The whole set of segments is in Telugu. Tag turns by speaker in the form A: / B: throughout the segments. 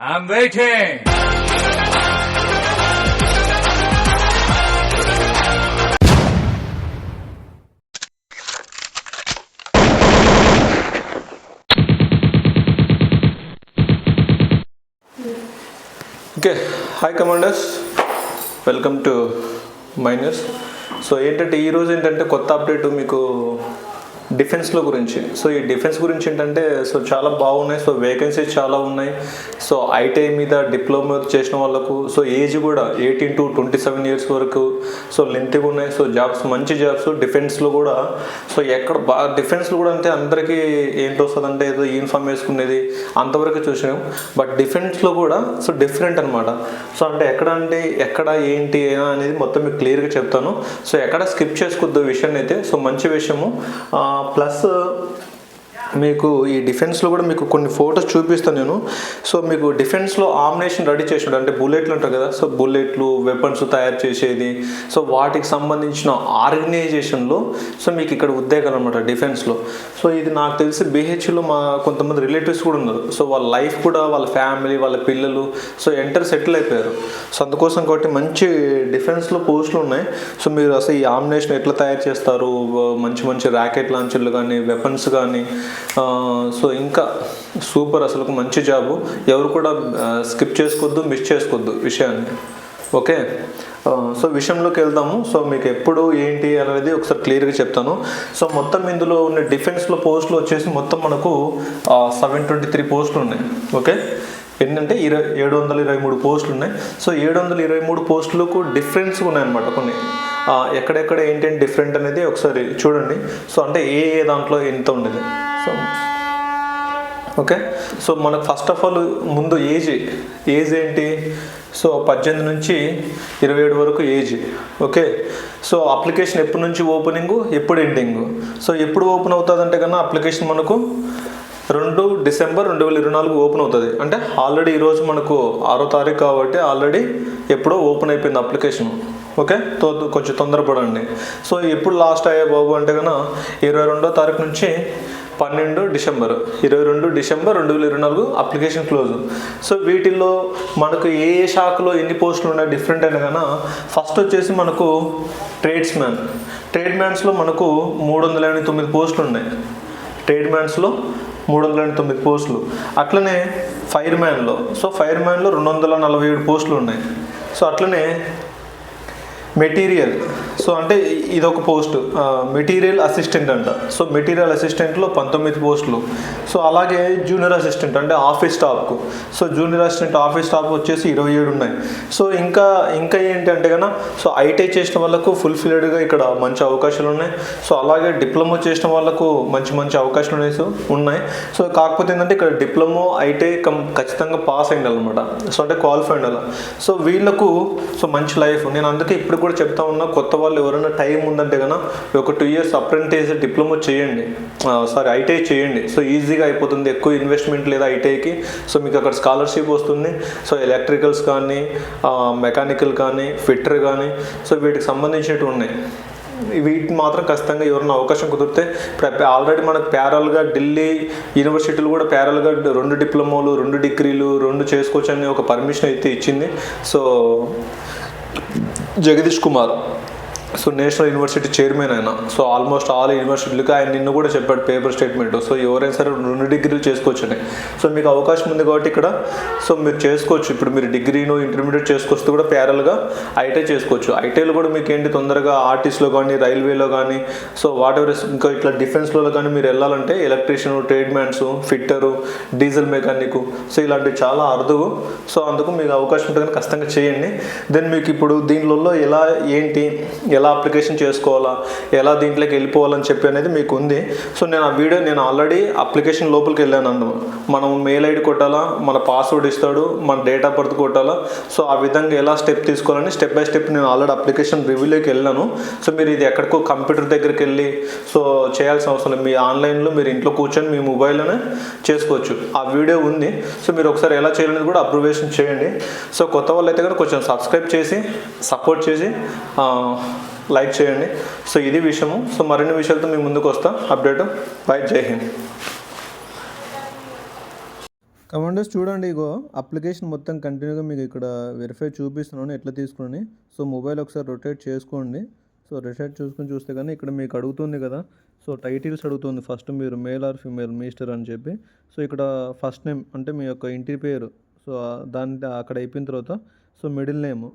A: I'm waiting.
B: Okay hi commanders welcome to minus so ఏంటంటే ఈరోజు ఏంటంటే కొత్త అప్డేట్ మీకు డిఫెన్స్లో గురించి. సో ఈ డిఫెన్స్ గురించి ఏంటంటే సో చాలా బాగున్నాయి. సో వేకెన్సీస్ చాలా ఉన్నాయి. సో ఐటీఐ మీద డిప్లొమా చేసిన వాళ్ళకు సో ఏజ్ కూడా eighteen to twenty seven years వరకు సో లెంత్గా ఉన్నాయి. సో జాబ్స్ మంచి జాబ్స్ డిఫెన్స్లో కూడా. సో ఎక్కడ బాగా డిఫెన్స్లో కూడా అంటే అందరికీ ఏంటి వస్తుందంటే ఏదో యూనిఫామ్ వేసుకునేది అంతవరకు చూసినాం. బట్ డిఫెన్స్లో కూడా సో డిఫరెంట్ అనమాట సో అంటే ఎక్కడ అంటే ఎక్కడ ఏంటి అనేది మొత్తం మీకు క్లియర్గా చెప్తాను. సో ఎక్కడ స్కిప్ చేసుకోవద్దు విషయాన్ని అయితే సో మంచి విషయము. place euh, మీకు ఈ డిఫెన్స్లో కూడా మీకు కొన్ని ఫొటోస్ చూపిస్తాను నేను. సో మీకు డిఫెన్స్లో ఆమ్నేషన్ రెడీ చేసాడు అంటే బుల్లెట్లు ఉంటాయి కదా సో బుల్లెట్లు వెపన్స్ తయారు చేసేది సో వాటికి సంబంధించిన ఆర్గనైజేషన్లో సో మీకు ఇక్కడ ఉద్యోగాలు అనమాట డిఫెన్స్లో సో ఇది నాకు తెలిసి బీహెచ్లో మా కొంతమంది రిలేటివ్స్ కూడా ఉన్నారు. సో వాళ్ళ లైఫ్ కూడా వాళ్ళ ఫ్యామిలీ వాళ్ళ పిల్లలు సో ఎంటర్ సెటిల్ అయిపోయారు. సో అందుకోసం కాబట్టి మంచి డిఫెన్స్లో పోస్టులు ఉన్నాయి. సో మీరు అసలు ఈ ఆమ్నేషన్ ఎట్లా తయారు చేస్తారు? మంచి మంచి ర్యాకెట్ లాంచర్లు కానీ వెపన్స్ కానీ సో ఇంకా సూపర్ అసలు మంచి జాబు ఎవరు కూడా స్కిప్ చేసుకోవద్దు మిస్ చేసుకోవద్దు విషయాన్ని. ఓకే? సో విషయంలోకి వెళ్దాము. సో మీకు ఎప్పుడు ఏంటి అనేది ఒకసారి క్లియర్గా చెప్తాను. సో మొత్తం ఇందులో ఉన్న డిఫెన్స్లో పోస్టులు వచ్చేసి మొత్తం మనకు సెవెన్ ట్వంటీ త్రీ పోస్టులు ఉన్నాయి. ఓకే? ఏంటంటే ఇరవై ఏడు వందల ఇరవై మూడు పోస్టులు ఉన్నాయి. సో ఏడు వందల ఇరవై మూడు పోస్టులకు డిఫరెన్స్ ఉన్నాయన్నమాట కొన్ని. ఎక్కడెక్కడ ఏంటంటే డిఫరెంట్ అనేది ఒకసారి చూడండి. సో అంటే ఏ ఏ దాంట్లో ఎంత ఉండేది? సో ఓకే సో మనకు ఫస్ట్ ఆఫ్ ఆల్ ముందు ఏజ్ ఏజ్ ఏంటి? సో పద్దెనిమిది నుంచి ఇరవై ఏడు వరకు ఏజ్ ఓకే సో అప్లికేషన్ ఎప్పటి నుంచి ఓపెనింగ్ ఎప్పుడు ఎండింగ్ సో ఎప్పుడు ఓపెన్ అవుతుంది అంటే కన్నా అప్లికేషన్ మనకు రెండు డిసెంబర్ రెండు వేల ఇరవై నాలుగు ఓపెన్ అవుతుంది. అంటే ఆల్రెడీ ఈరోజు మనకు ఆరో తారీఖు కాబట్టి ఆల్రెడీ ఎప్పుడో ఓపెన్ అయిపోయింది అప్లికేషన్ ఓకే తో- కొంచెం తొందరపడండి. సో ఎప్పుడు లాస్ట్ అయ్యే బాబు అంటే కన్నా ఇరవై రెండో తారీఖు నుంచి పన్నెండు డిసెంబర్ ఇరవై రెండు డిసెంబర్ రెండు వేల ఇరవై నాలుగు అప్లికేషన్ క్లోజ్. సో వీటిల్లో మనకు ఏ ఏ శాఖలో ఎన్ని పోస్టులు ఉన్నాయి డిఫరెంట్ అయినా కన్నా ఫస్ట్ వచ్చేసి మనకు ట్రేడ్స్ మ్యాన్ ట్రేడ్ మ్యాన్స్లో మనకు మూడు వందల ఎనభై తొమ్మిది పోస్టులు ఉన్నాయి. ట్రేడ్ మ్యాన్స్లో మూడు వందల ఎనభై తొమ్మిది పోస్టులు. అట్లనే ఫైర్ మ్యాన్లో సో ఫైర్ మ్యాన్లో రెండు వందల నలభై ఏడు పోస్టులు ఉన్నాయి. సో అట్లనే మెటీరియల్. సో అంటే ఇది ఒక పోస్ట్ మెటీరియల్ అసిస్టెంట్ అంట. సో మెటీరియల్ అసిస్టెంట్లో పంతొమ్మిది పోస్టులు. సో అలాగే జూనియర్ అసిస్టెంట్ అంటే office స్టాఫ్కు. So junior assistant office staff వచ్చేసి ఇరవై ఏడు ఉన్నాయి. సో ఇంకా ఇంకా ఏంటి అంటే కన్నా సో ఐటీ చేసిన వాళ్ళకు ఫుల్ఫిల్డ్గా ఇక్కడ మంచి అవకాశాలు ఉన్నాయి. సో అలాగే డిప్లొమా చేసిన వాళ్ళకు మంచి మంచి అవకాశాలు ఉన్నాయి సో ఉన్నాయి. సో కాకపోతే ఏంటంటే ఇక్కడ డిప్లొమా ఐటీ కం ఖచ్చితంగా పాస్ అయింది అనమాట సో అంటే క్వాలిఫై ఉండాలి సో వీళ్ళకు సో మంచి లైఫ్. నేను అందుకే ఇప్పుడు కూడా చెప్తా ఉన్నా కొత్త వాళ్ళు ఎవరైనా టైం ఉందంటే కన్నా ఒక టూ ఇయర్స్ అప్రెంటిస్ డిప్లొమా చేయండి. సారీ ఐటీఐ చేయండి. సో ఈజీగా అయిపోతుంది ఎక్కువ ఇన్వెస్ట్మెంట్ లేదా ఐటీఐకి సో మీకు అక్కడ స్కాలర్షిప్ వస్తుంది. సో ఎలక్ట్రికల్స్ కానీ మెకానికల్ కానీ ఫిట్టర్ కానీ సో వీటికి సంబంధించినవి ఉన్నాయి. వీటిని మాత్రం ఖచ్చితంగా ఎవరైనా అవకాశం కుదిరితే ఇప్పుడు ఆల్రెడీ మనకు ప్యారల్గా ఢిల్లీ యూనివర్సిటీలు కూడా ప్యారల్గా రెండు డిప్లొమాలు రెండు డిగ్రీలు రెండు చేసుకోవచ్చు అని ఒక పర్మిషన్ అయితే ఇచ్చింది. So Jagadish Kumar So national university chairman ఆయన. సో ఆల్మోస్ట్ ఆల్ యూనివర్సిటీలకు ఆయన నిన్ను కూడా చెప్పాడు పేపర్ స్టేట్మెంట్. సో ఎవరైనా సరే రెండు డిగ్రీలు చేసుకోవచ్చండి సో మీకు అవకాశం ఉంది కాబట్టి ఇక్కడ. సో మీరు చేసుకోవచ్చు. ఇప్పుడు మీరు డిగ్రీను ఇంటర్మీడియట్ చేసుకొస్తే కూడా ప్యారల్గా ఐటీ చేసుకోవచ్చు. ఐటీలో కూడా మీకు ఏంటి తొందరగా ఆర్టిస్ట్లో కానీ రైల్వేలో కానీ సో వాట్ ఎవర్ ఇంకా ఇట్లా డిఫెన్స్లో కానీ మీరు వెళ్ళాలంటే electrician trade fitter diesel mechanic so ఇలాంటివి చాలా అరుదుగు సో అందుకు మీకు అవకాశం ఉంటుంది కానీ ఖచ్చితంగా చేయండి. దెన్ మీకు ఇప్పుడు దీనిలో ఎలా ఏంటి ఎలా అప్లికేషన్ చేసుకోవాలా ఎలా దీంట్లోకి వెళ్ళిపోవాలని చెప్పి అనేది మీకు ఉంది. సో నేను ఆ వీడియో నేను ఆల్రెడీ అప్లికేషన్ లోపలికి వెళ్ళాను మనం మెయిల్ ఐడి కొట్టాలా మన పాస్వర్డ్ ఇస్తాడు మన డేట్ ఆఫ్ బర్త్ కొట్టాలా. సో ఆ విధంగా ఎలా స్టెప్ తీసుకోవాలని స్టెప్ బై స్టెప్ నేను ఆల్రెడీ అప్లికేషన్ రివ్యూలోకి వెళ్ళాను. సో మీరు ఇది ఎక్కడికో కంప్యూటర్ దగ్గరికి వెళ్ళి సో చేయాల్సిన అవసరం లేదు. మీ ఆన్లైన్లో మీరు ఇంట్లో కూర్చొని మీ మొబైల్లోనే చేసుకోవచ్చు. ఆ వీడియో ఉంది. సో మీరు ఒకసారి ఎలా చేయాలనేది కూడా అప్రూవేషన్ చేయండి. సో కొత్త వాళ్ళు అయితే కనుక కొంచెం సబ్స్క్రైబ్ చేసి సపోర్ట్ చేసి లైక్ చేయండి. సో ఇది విషయము. సో మరిన్ని విషయాలతో మీ ముందుకు వస్తాం. అప్డేట్. బై. జై హింద్. కమాండర్స్ చూడండి ఇగో. అప్లికేషన్ మొత్తం కంటిన్యూగా మీకు ఇక్కడ వెరిఫై చూపిస్తున్నాను. ఎట్లా తీసుకుని. సో మొబైల్ ఒకసారి రొటేట్ చేసుకోండి. సో రొటేట్ చూసుకొని చూస్తే కానీ ఇక్కడ మీకు అడుగుతుంది కదా. సో టైటిల్స్ అడుగుతుంది. ఫస్ట్ మీరు మేల్ ఆర్ ఫీమేల్ మీస్టర్ అని చెప్పి. సో ఇక్కడ ఫస్ట్ నేమ్ అంటే మీ యొక్క ఇంటి పేరు. సో దాని అక్కడ అయిపోయిన తర్వాత సో మిడిల్ నేమ్.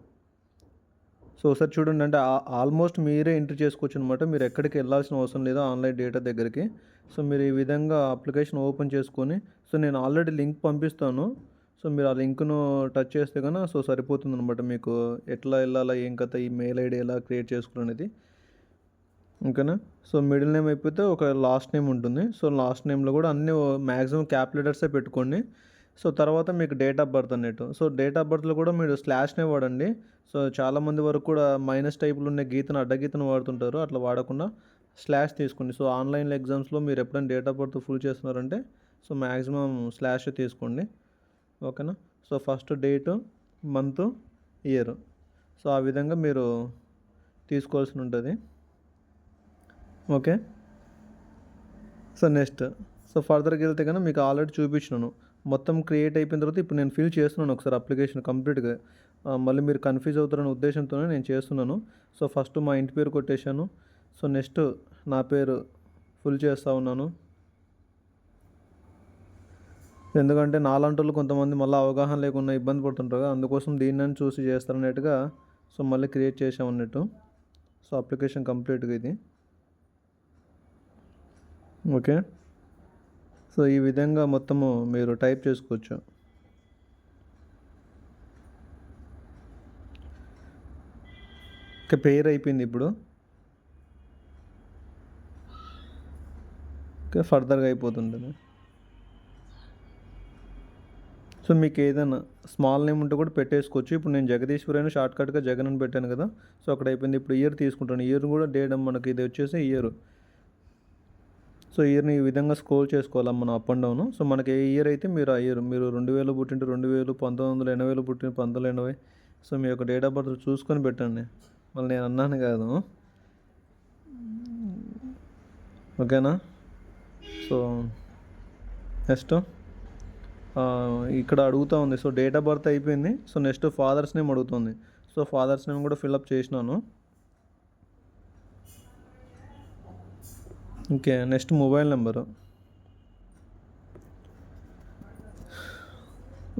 B: సో ఒకసారి చూడండి అంటే ఆల్మోస్ట్ మీరే ఎంట్రీ చేసుకోవచ్చు అనమాట మీరు ఎక్కడికి వెళ్ళాల్సిన అవసరం లేదు ఆన్లైన్ డేటా దగ్గరికి. సో మీరు ఈ విధంగా అప్లికేషన్ ఓపెన్ చేసుకొని సో నేను ఆల్రెడీ లింక్ పంపిస్తాను. సో మీరు ఆ లింక్ను టచ్ చేస్తే కన్నా సో సరిపోతుంది అనమాట మీకు ఎట్లా వెళ్ళాలా ఏం కథ ఈ మెయిల్ ఐడి ఎలా క్రియేట్ చేసుకోవాలనేది ఓకేనా? సో మిడిల్ నేమ్ అయిపోతే ఒక లాస్ట్ నేమ్ ఉంటుంది. సో లాస్ట్ నేమ్లో కూడా అన్ని మ్యాక్సిమం క్యాప్ లెటర్సే పెట్టుకోండి. సో తర్వాత మీకు డేట్ ఆఫ్ బర్త్ అన్నట్టు. సో డేట్ ఆఫ్ బర్త్లో కూడా మీరు స్లాష్నే వాడండి. సో చాలామంది వరకు కూడా మైనస్ టైపులు ఉన్న గీతను అడ్డగీతను వాడుతుంటారు. అట్లా వాడకుండా స్లాష్ తీసుకోండి. సో ఆన్లైన్ ఎగ్జామ్స్లో మీరు ఎప్పుడైనా డేట్ ఆఫ్ బర్త్ ఫుల్ చేస్తున్నారంటే సో మ్యాక్సిమం స్లాష్ తీసుకోండి. ఓకేనా? So first date month year so ఆ విధంగా మీరు తీసుకోవాల్సి ఉంటుంది. ఓకే? సో నెక్స్ట్ సో ఫర్దర్కి వెళ్తే కనుక మీకు ఆల్రెడీ చూపించినాను. మొత్తం క్రియేట్ అయిపోయిన తర్వాత ఇప్పుడు నేను ఫిల్ చేస్తున్నాను ఒకసారి అప్లికేషన్ కంప్లీట్గా. మళ్ళీ మీరు కన్ఫ్యూజ్ అవుతారనే ఉద్దేశంతోనే నేను చేస్తున్నాను. సో ఫస్ట్ మా ఇంటి పేరు కొట్టేశాను. సో నెక్స్ట్ నా పేరు ఫుల్ చేస్తూ ఉన్నాను. ఎందుకంటే నాలాంటి కొంతమంది మళ్ళీ అవగాహన లేకుండా ఇబ్బంది పడుతుంటారు కదా అందుకోసం దీన్ని చూసి చేస్తారన్నట్టుగా సో మళ్ళీ క్రియేట్ చేసాం అన్నట్టు. సో అప్లికేషన్ కంప్లీట్గా ఇది. ఓకే? సో ఈ విధంగా మొత్తము మీరు టైప్ చేసుకోవచ్చు. ఓకే పేరు అయిపోయింది ఇప్పుడు. ఓకే ఫర్దర్గా అయిపోతుంటుంది. సో మీకు ఏదైనా స్మాల్ నేమ్ ఉంటే కూడా పెట్టేసుకోవచ్చు. ఇప్పుడు నేను జగదీశ్వరి అని షార్ట్కట్గా జగన్ అని పెట్టాను కదా. సో అక్కడ అయిపోయింది. ఇప్పుడు ఇయర్ తీసుకుంటాను. ఇయర్ కూడా డేట్ మనకి ఇది వచ్చేసి ఇయర్. సో ఇయర్ని ఈ విధంగా స్క్రోల్ చేసుకోవాలి మనం అప్ అండ్ డౌన్. సో మనకి ఏ ఇయర్ అయితే మీరు ఆ ఇయర్ మీరు రెండు వేలు పుట్టింటే రెండు వేలు పంతొమ్మిది వందల ఎనభైలో పుట్టిన పంతొమ్మిది వందల ఎనభై సో మీ యొక్క డేట్ ఆఫ్ బర్త్ చూసుకొని పెట్టండి. మళ్ళీ నేను అన్నాను కాదు. ఓకేనా? సో నెక్స్ట్ ఇక్కడ అడుగుతూ ఉంది. సో డేట్ ఆఫ్ బర్త్ అయిపోయింది. సో నెక్స్ట్ ఫాదర్స్ నేమ్ అడుగుతుంది సో ఫాదర్స్ నేమ్ కూడా ఫిల్అప్ చేసినాను. Okay next mobile number.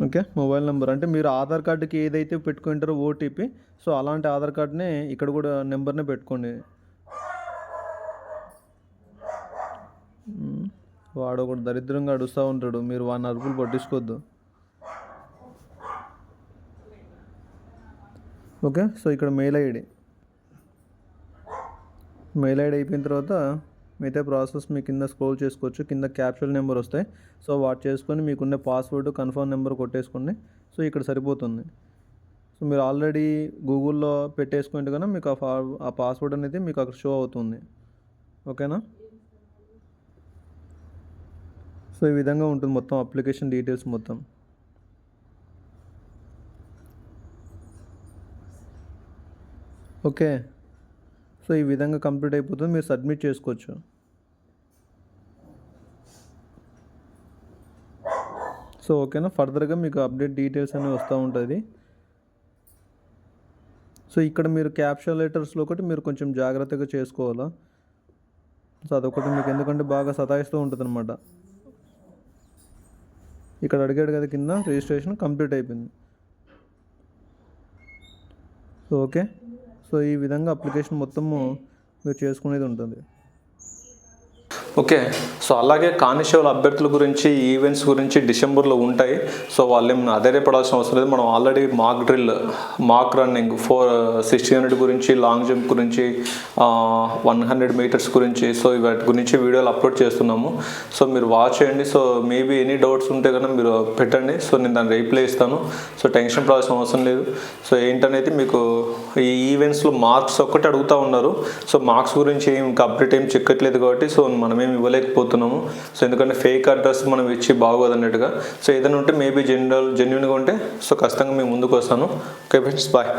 B: Okay mobile number. అంటే మీరు ఆధార్ కార్డుకి ఏదైతే పెట్టుకుంటారో ఓటీపీ సో అలాంటి ఆధార్ కార్డ్నే ఇక్కడ కూడా నెంబర్నే పెట్టుకోండి. వాడు ఒకడు దరిద్రంగా అడుస్తూ ఉంటాడు. మీరు వాడిని అరుపులు పట్టించుకోవద్దు. ఓకే సో ఇక్కడ మెయిల్ ఐడి. మెయిల్ ఐడి అయిపోయిన తర్వాత మిగతా ప్రాసెస్ మీ కింద స్క్రోల్ చేసుకోవచ్చు కింద క్యాప్చర్ నెంబర్ వస్తాయి. సో వాటి చేసుకొని మీకున్న పాస్వర్డ్ కన్ఫర్మ్ నెంబర్ కొట్టేసుకోండి. సో ఇక్కడ సరిపోతుంది. సో మీరు ఆల్రెడీ గూగుల్లో పెట్టేసుకుంటే కనుక మీకు ఆ ఆ పాస్వర్డ్ అనేది మీకు అక్కడ షో అవుతుంది. ఓకేనా? సో ఈ విధంగా ఉంటుంది మొత్తం అప్లికేషన్ డీటెయిల్స్ మొత్తం. ఓకే. సో ఈ విధంగా కంప్లీట్ అయిపోతుంది. మీరు సబ్మిట్ చేసుకోవచ్చు. సో ఓకేనా? ఫర్దర్గా మీకు అప్డేట్ డీటెయిల్స్ అనేవి వస్తూ ఉంటుంది. సో ఇక్కడ మీరు క్యాప్షన్ లెటర్స్లో ఒకటి మీరు కొంచెం జాగ్రత్తగా చేసుకోవాలా? సో అదొకటి మీకు ఎందుకంటే బాగా సతాయిస్తూ ఉంటుంది అనమాట ఇక్కడ అడిగాడు కదా కింద రిజిస్ట్రేషన్ కంప్లీట్ అయిపోయింది. So okay. సో ఈ విధంగా అప్లికేషన్ మొత్తము మీరు చేసుకునేది ఉంటుంది.
A: ఓకే సో అలాగే కానిస్టేబుల్ అభ్యర్థుల గురించి ఈవెంట్స్ గురించి డిసెంబర్లో ఉంటాయి. సో వాళ్ళు ఏమైనా అధైర్యపడాల్సిన అవసరం లేదు. మనం already mock drill mock running four sixty hundred గురించి లాంగ్ జంప్ గురించి వన్ హండ్రెడ్ మీటర్స్ గురించి సో వాటి గురించి వీడియోలు అప్లోడ్ చేస్తున్నాము. సో మీరు వాచ్ చేయండి. సో మేబీ ఎనీ డౌట్స్ ఉంటే కనుక మీరు పెట్టండి. సో నేను దాన్ని రీప్లే ఇస్తాను సో టెన్షన్ పడాల్సిన అవసరం లేదు. సో ఏంటనేది మీకు ఈ ఈవెంట్స్లో మార్క్స్ ఒక్కటి అడుగుతూ ఉన్నారు. సో మార్క్స్ గురించి ఏం ఇంకా అప్డేట్ ఏం చెక్కట్లేదు కాబట్టి సో మనమే మేము ఇవ్వలేకపోతున్నాము. సో ఎందుకంటే ఫేక్ అడ్రస్ మనం ఇచ్చి బాగోదు అన్నట్టుగా. సో ఏదైనా ఉంటే మేబీ జనరల్ జెన్యున్గా ఉంటే సో ఖచ్చితంగా మేము ముందుకు వస్తాను. Okay friends bye